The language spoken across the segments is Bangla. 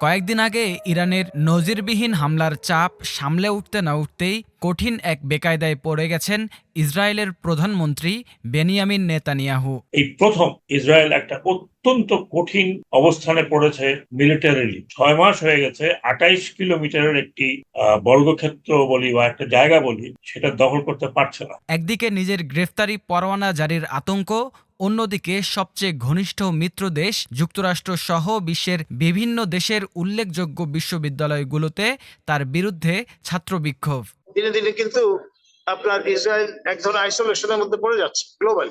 কয়েকদিন আগে ইরানের নজিরবিহীন হামলার চাপ সামলে উঠতে না উঠতেই কঠিন এক বেকায়দায় পড়ে গেছেন ইসরায়েলের প্রধানমন্ত্রী বেনিয়ামিন নেতানিয়াহু। এই প্রথম ইসরায়েল একটা অত্যন্ত কঠিন অবস্থানে পড়েছে মিলিটারিলি ছয় মাস হয়ে গেছে আটাইশ কিলোমিটারের একটি বর্গক্ষেত্র বলি বা একটা জায়গা বলি সেটা দখল করতে পারছে না। একদিকে নিজের গ্রেফতারি পরোয়ানা জারির আতঙ্ক অন্যদিকে সবচেয়ে ঘনিষ্ঠ মিত্র দেশ যুক্তরাষ্ট্র সহ বিশ্বের বিভিন্ন দেশের উল্লেখযোগ্য বিশ্ববিদ্যালয়গুলোতে তার বিরুদ্ধে ছাত্র বিক্ষোভ দিনে দিনে কিন্তু আপনার ইসরায়েল এক ধরনের আইসোলেশনের মধ্যে পড়ে যাচ্ছে গ্লোবাল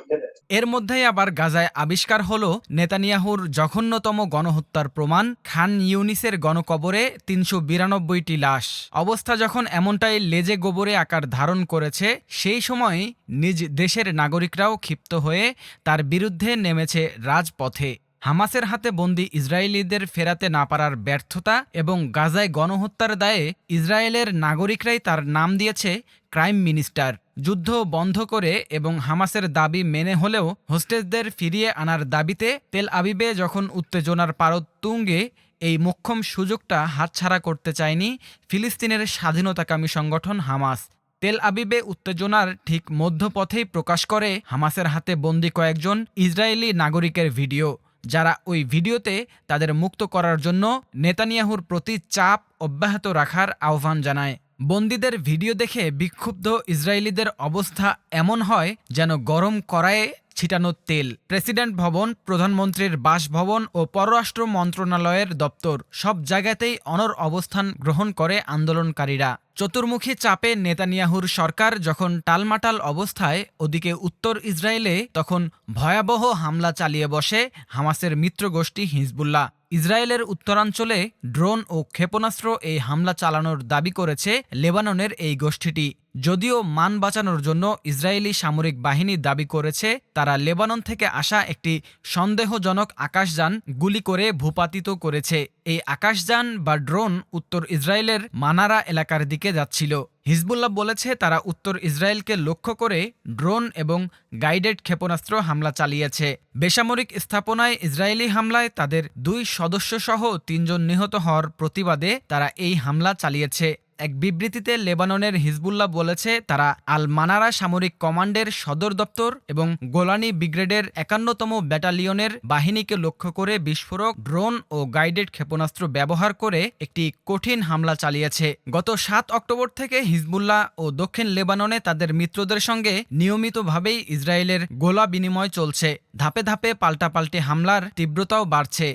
এর মধ্যেই আবার গাজায় আবিষ্কার হলো নেতানিয়াহুর জঘন্যতম গণহত্যার প্রমাণ, খান ইউনিসের গণকবরে তিনশো বিরানব্বইটি লাশ। অবস্থা যখন এমনটাই লেজে গোবরে আকার ধারণ করেছে, সেই সময় নিজ দেশের নাগরিকরাও ক্ষিপ্ত হয়ে তার বিরুদ্ধে নেমেছে রাজপথে। হামাসের হাতে বন্দি ইসরায়েলিদের ফেরাতে না পারার ব্যর্থতা এবং গাজায় গণহত্যার দায়ে ইসরায়েলের নাগরিকরাই তার নাম দিয়েছে ক্রাইম মিনিস্টার। যুদ্ধ বন্ধ করে এবং হামাসের দাবি মেনে হলেও হোস্টেসদের ফিরিয়ে আনার দাবিতে তেল আবিবে যখন উত্তেজনার পারদ তুঙ্গে এই মোক্ষম সুযোগটা হাতছাড়া করতে চায়নি ফিলিস্তিনের স্বাধীনতাকামী সংগঠন হামাস। তেল আবিবে উত্তেজনার ঠিক মধ্যপথেই প্রকাশ করে হামাসের হাতে বন্দি কয়েকজন ইসরায়েলি নাগরিকের ভিডিও। যারা ওই ভিডিওতে তাদের মুক্ত করার জন্য নেতানিয়াহুর প্রতি চাপ অব্যাহত রাখার আহ্বান জানায়। বন্দীদের ভিডিও দেখে বিক্ষুব্ধ ইসরায়েলিদের অবস্থা এমন হয় যেন গরম কড়াইয়ে ছিটানো তেল। প্রেসিডেন্ট ভবন, প্রধানমন্ত্রীর বাসভবন ও পররাষ্ট্র মন্ত্রণালয়ের দপ্তর সব জায়গাতেই অনর অবস্থান গ্রহণ করে আন্দোলনকারীরা। চতুর্মুখী চাপে নেতানিয়াহুর সরকার যখন টালমাটাল অবস্থায় ওদিকে উত্তর ইসরায়েলে, তখন ভয়াবহ হামলা চালিয়ে বসে হামাসের মিত্রগোষ্ঠী হিজবুল্লাহ। ইসরায়েলের উত্তরাঞ্চলে ড্রোন ও ক্ষেপণাস্ত্র এই হামলা চালানোর দাবি করেছে লেবাননের এই গোষ্ঠীটি। যদিও মান বাঁচানোর জন্য ইসরায়েলি সামরিক বাহিনী দাবি করেছে, তারা লেবানন থেকে আসা একটি সন্দেহজনক আকাশযান গুলি করে ভূপাতিত করেছে। এই আকাশযান বা ড্রোন উত্তর ইসরায়েলের মানারা এলাকার দিকে যাচ্ছিল। হিজবুল্লাহ বলেছে, তারা উত্তর ইসরায়েলকে লক্ষ্য করে ড্রোন এবং গাইডেড ক্ষেপণাস্ত্র হামলা চালিয়েছে। বেসামরিক স্থাপনায় ইসরায়েলি হামলায় তাদের দুই সদস্যসহ তিনজন নিহত হওয়ার প্রতিবাদে তারা এই হামলা চালিয়েছে। এক বিবৃতিতে লেবাননের হিজবুল্লাহ বলেছে, তারা আল মানারা সামরিক কমান্ডের সদর দপ্তর এবং গোলানি ব্রিগেডের একান্নতম ব্যাটালিয়নের বাহিনীকে লক্ষ্য করে বিস্ফোরক, ড্রোন ও গাইডেড ক্ষেপণাস্ত্র ব্যবহার করে একটি কঠিন হামলা চালিয়েছে। গত সাত অক্টোবর থেকে হিজবুল্লাহ ও দক্ষিণ লেবাননে তাদের মিত্রদের সঙ্গে নিয়মিতভাবেই ইসরায়েলের গোলা বিনিময় চলছে। ধাপে ধাপে পাল্টাপাল্টি হামলার তীব্রতাও বাড়ছে।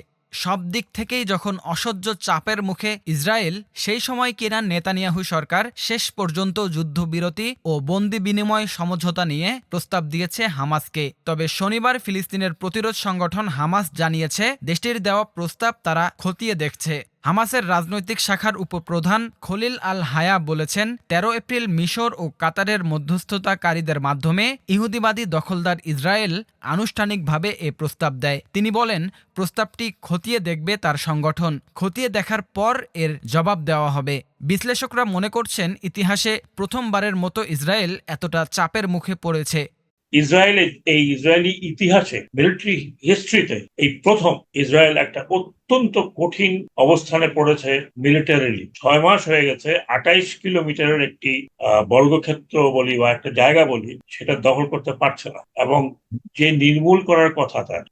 সব দিক থেকেই যখন অসহ্য চাপের মুখে ইসরায়েল, সেই সময় কিনা নেতানিয়াহু সরকার শেষ পর্যন্ত যুদ্ধবিরতি ও বন্দি বিনিময় সমঝোতা নিয়ে প্রস্তাব দিয়েছে হামাসকে। তবে শনিবার ফিলিস্তিনের প্রতিরোধ সংগঠন হামাস জানিয়েছে, দেশটির দেওয়া প্রস্তাব তারা খতিয়ে দেখছে। হামাসের রাজনৈতিক শাখার উপপ্রধান খলিল আল হায়া বলেছেন ১৩ এপ্রিল মিশর ও কাতারের মধ্যস্থতাকারীদের মাধ্যমে ইহুদিবাদী দখলদার ইসরায়েল আনুষ্ঠানিকভাবে এ প্রস্তাব দেয়। তিনি বলেন, প্রস্তাবটি খতিয়ে দেখবে তার সংগঠন। খতিয়ে দেখার পর এর জবাব দেওয়া হবে। বিশ্লেষকরা মনে করছেন, ইতিহাসে প্রথমবারের মতো ইসরায়েল এতটা চাপের মুখে পড়েছে। ইসরায়েলের এই ইসরায়েলি ইতিহাসে মিলিটারি হিস্ট্রিতে এই প্রথম ইসরায়েল একটা অত্যন্ত কঠিন অবস্থানে পড়েছে মিলিটারিলি ছয় মাস হয়ে গেছে আটাইশ কিলোমিটারের একটি বর্গক্ষেত্র বলি বা একটা জায়গা বলি, সেটা দখল করতে পারছে না। এবং যে নির্মূল করার কথা তার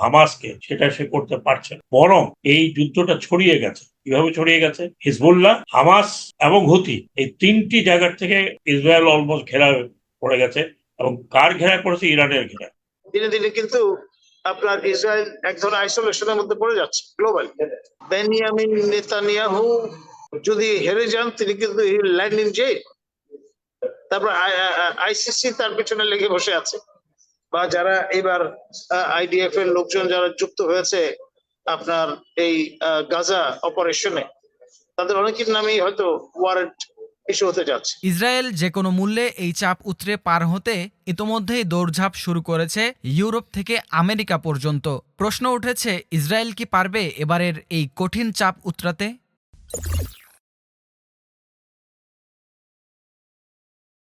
হামাসকে, সেটা সে করতে পারছে না। বরং এই যুদ্ধটা ছড়িয়ে গেছে। কীভাবে ছড়িয়ে গেছে? হিজবুল্লাহ, হামাস এবং হুতি, এই তিনটি জায়গার থেকে ইসরায়েল অলমোস্ট ঘেরা পড়ে গেছে। এবং কার ঘেরায় পড়েছে ইরানের ঘেরায় দিনে দিনে কিন্তু আপনার ইসরায়েল এক ধরনের আইসোলেশনের মধ্যে পড়ে যাচ্ছে গ্লোবাল বেনিয়ামিন নেতানিয়াহু যদি হেরে যান, তিনি কিন্তু ল্যান্ড ইন জেল তারপর আইসিসি তার পিছনে লেগে বসে আছে। বা যারা এবার আইডিএফ এর লোকজন যারা যুক্ত হয়েছে আপনার এই গাজা অপারেশনে তাদের অনেকের নামেই হয়তো ওয়ারেন্ট হতে যাচ্ছে। ইসরায়েল যে কোনো মূল্যে এই চাপ উতরে পার হতে ইতোমধ্যেই দৌড়ঝাঁপ শুরু করেছে ইউরোপ থেকে আমেরিকা পর্যন্ত। প্রশ্ন উঠেছে, ইসরায়েল কি পারবে এবারের এই কঠিন চাপ উতরাতে?